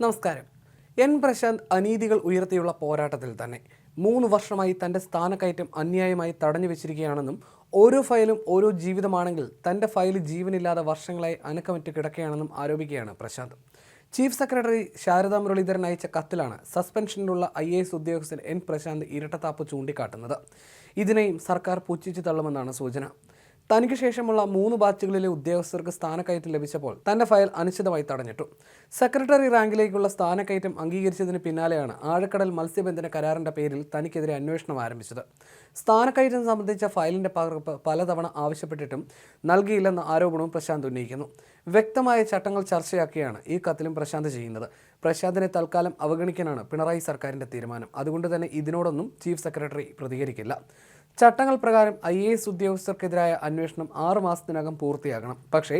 നമസ്കാരം. എൻ പ്രശാന്ത് അനീതികൾ ഉയർത്തിയുള്ള പോരാട്ടത്തിൽ തന്നെ മൂന്ന് വർഷമായി തന്റെ സ്ഥാനക്കയറ്റം അന്യായമായി തടഞ്ഞു വെച്ചിരിക്കുകയാണെന്നും ഓരോ ഫയലും ഓരോ ജീവിതമാണെങ്കിൽ തന്റെ ഫയൽ ജീവനില്ലാതെ വർഷങ്ങളായി അനക്കമറ്റ് കിടക്കുകയാണെന്നും ആരോപിക്കുകയാണ് പ്രശാന്ത്. ചീഫ് സെക്രട്ടറി ശാരദാ മുരളീധരൻ അയച്ച കത്തിലാണ് സസ്പെൻഷനിലുള്ള ഐ എ എസ് ഉദ്യോഗസ്ഥൻ എൻ പ്രശാന്ത് ഇരട്ടത്താപ്പ് ചൂണ്ടിക്കാട്ടുന്നത്. ഇതിനെയും സർക്കാർ പുച്ഛിച്ചു തള്ളുമെന്നാണ് സൂചന. തനിക്ക് ശേഷമുള്ള മൂന്ന് ബാച്ചുകളിലെ ഉദ്യോഗസ്ഥർക്ക് സ്ഥാനക്കയറ്റം ലഭിച്ചപ്പോൾ തന്റെ ഫയൽ അനിശ്ചിതമായി തടഞ്ഞിട്ടു. സെക്രട്ടറി റാങ്കിലേക്കുള്ള സ്ഥാനക്കയറ്റം അംഗീകരിച്ചതിന് പിന്നാലെയാണ് ആഴക്കടൽ മത്സ്യബന്ധന കരാറിന്റെ പേരിൽ തനിക്കെതിരെ അന്വേഷണം ആരംഭിച്ചത്. സ്ഥാനക്കയറ്റം സംബന്ധിച്ച ഫയലിന്റെ പകർപ്പ് പലതവണ ആവശ്യപ്പെട്ടിട്ടും നൽകിയില്ലെന്ന ആരോപണവും പ്രശാന്ത് ഉന്നയിക്കുന്നു. വ്യക്തമായ ചട്ടങ്ങൾ ചർച്ചയാക്കിയാണ് ഈ കത്തിലും പ്രശാന്ത് ചെയ്യുന്നത്. പ്രശാന്തിനെ തൽക്കാലം അവഗണിക്കാനാണ് പിണറായി സർക്കാരിന്റെ തീരുമാനം. അതുകൊണ്ട് തന്നെ ഇതിനോടൊന്നും ചീഫ് സെക്രട്ടറി പ്രതികരിക്കില്ല. ചട്ടങ്ങൾ പ്രകാരം ഐ എ എസ് ഉദ്യോഗസ്ഥർക്കെതിരായ അന്വേഷണം ആറു മാസത്തിനകം പൂർത്തിയാകണം. പക്ഷേ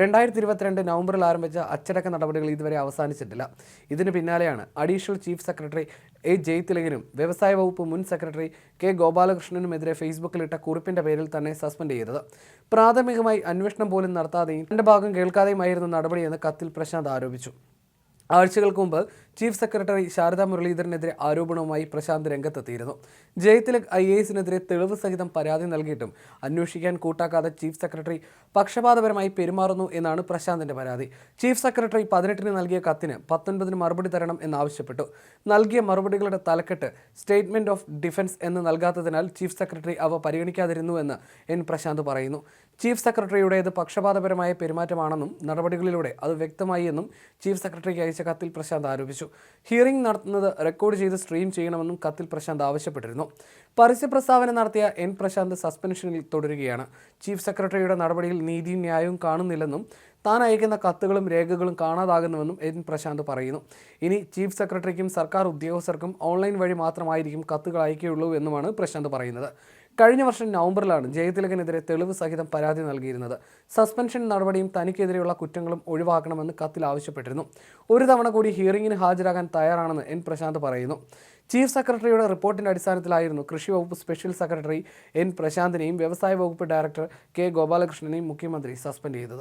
രണ്ടായിരത്തി ഇരുപത്തിരണ്ട് നവംബറിൽ ആരംഭിച്ച അച്ചടക്ക നടപടികൾ ഇതുവരെ അവസാനിച്ചിട്ടില്ല. ഇതിന് പിന്നാലെയാണ് അഡീഷണൽ ചീഫ് സെക്രട്ടറി എ ജയ്തിലകനും വ്യവസായ വകുപ്പ് മുൻ സെക്രട്ടറി കെ ഗോപാലകൃഷ്ണനുമെതിരെ ഫേസ്ബുക്കിലിട്ട കുറിപ്പിന്റെ പേരിൽ തന്നെ സസ്പെൻഡ് ചെയ്തത്. പ്രാഥമികമായി അന്വേഷണം പോലും നടത്താതെയും രണ്ട് ഭാഗം കേൾക്കാതെയുമായിരുന്നു നടപടിയെന്ന് കത്തിൽ പ്രശാന്ത് ആരോപിച്ചു. ആഴ്ചകൾക്ക് മുമ്പ് ചീഫ് സെക്രട്ടറി ശാരദാ മുരളീധരനെതിരെ ആരോപണവുമായി പ്രശാന്ത് രംഗത്തെത്തിയിരുന്നു. ജയതിലക് ഐ എ എസിനെതിരെ തെളിവ് സഹിതം പരാതി നൽകിയിട്ടും അന്വേഷിക്കാൻ കൂട്ടാക്കാതെ ചീഫ് സെക്രട്ടറി പക്ഷപാതപരമായി പെരുമാറുന്നു എന്നാണ് പ്രശാന്തിന്റെ പരാതി. ചീഫ് സെക്രട്ടറി പതിനെട്ടിന് നൽകിയ കത്തിന് പത്തൊൻപതിന് മറുപടി തരണം എന്നാവശ്യപ്പെട്ടു. നൽകിയ മറുപടികളുടെ തലക്കെട്ട് സ്റ്റേറ്റ്മെന്റ് ഓഫ് ഡിഫൻസ് എന്ന് നൽകാത്തതിനാൽ ചീഫ് സെക്രട്ടറി അവ പരിഗണിക്കാതിരുന്നുവെന്ന് എൻ പ്രശാന്ത് പറയുന്നു. ചീഫ് സെക്രട്ടറിയുടേത് പക്ഷപാതപരമായ പെരുമാറ്റമാണെന്നും നടപടികളിലൂടെ അത് വ്യക്തമായി എന്നും ചീഫ് സെക്രട്ടറിക്ക് അയച്ച കത്തിൽ പ്രശാന്ത് ആരോപിച്ചു. ഹിയറിംഗ് നടത്തുന്നത് റെക്കോർഡ് ചെയ്ത് സ്ട്രീം ചെയ്യണമെന്നും കത്തിൽ പ്രശാന്ത് ആവശ്യപ്പെട്ടിരുന്നു. പരസ്യ പ്രസ്താവന നടത്തിയ എൻ പ്രശാന്ത് സസ്പെൻഷനിൽ തുടരുകയാണ്. ചീഫ് സെക്രട്ടറിയുടെ നടപടിയിൽ നീതിയും ന്യായവും കാണുന്നില്ലെന്നും താൻ അയക്കുന്ന കത്തുകളും രേഖകളും കാണാതാകുന്നുവെന്നും എൻ പ്രശാന്ത് പറയുന്നു. ഇനി ചീഫ് സെക്രട്ടറിക്കും സർക്കാർ ഉദ്യോഗസ്ഥർക്കും ഓൺലൈൻ വഴി മാത്രമായിരിക്കും കത്തുകൾ അയക്കുകയുള്ളൂ എന്നുമാണ് പ്രശാന്ത് പറയുന്നത്. കഴിഞ്ഞ വർഷം നവംബറിലാണ് ജയതിലകനെതിരെ തെളിവ് സഹിതം പരാതി നൽകിയിരുന്നത്. സസ്പെൻഷൻ നടപടിയും തനിക്കെതിരെയുള്ള കുറ്റങ്ങളും ഒഴിവാക്കണമെന്ന് കത്തിൽ ആവശ്യപ്പെട്ടിരുന്നു. ഒരു തവണ കൂടി ഹിയറിംഗിന് ഹാജരാകാൻ തയ്യാറാണെന്ന് എൻ പ്രശാന്ത് പറയുന്നു. ചീഫ് സെക്രട്ടറിയുടെ റിപ്പോർട്ടിന്റെ അടിസ്ഥാനത്തിലായിരുന്നു കൃഷി വകുപ്പ് സ്പെഷ്യൽ സെക്രട്ടറി എൻ പ്രശാന്തിനെയും വ്യവസായ വകുപ്പ് ഡയറക്ടർ കെ ഗോപാലകൃഷ്ണനെയും മുഖ്യമന്ത്രി സസ്പെൻഡ് ചെയ്തത്.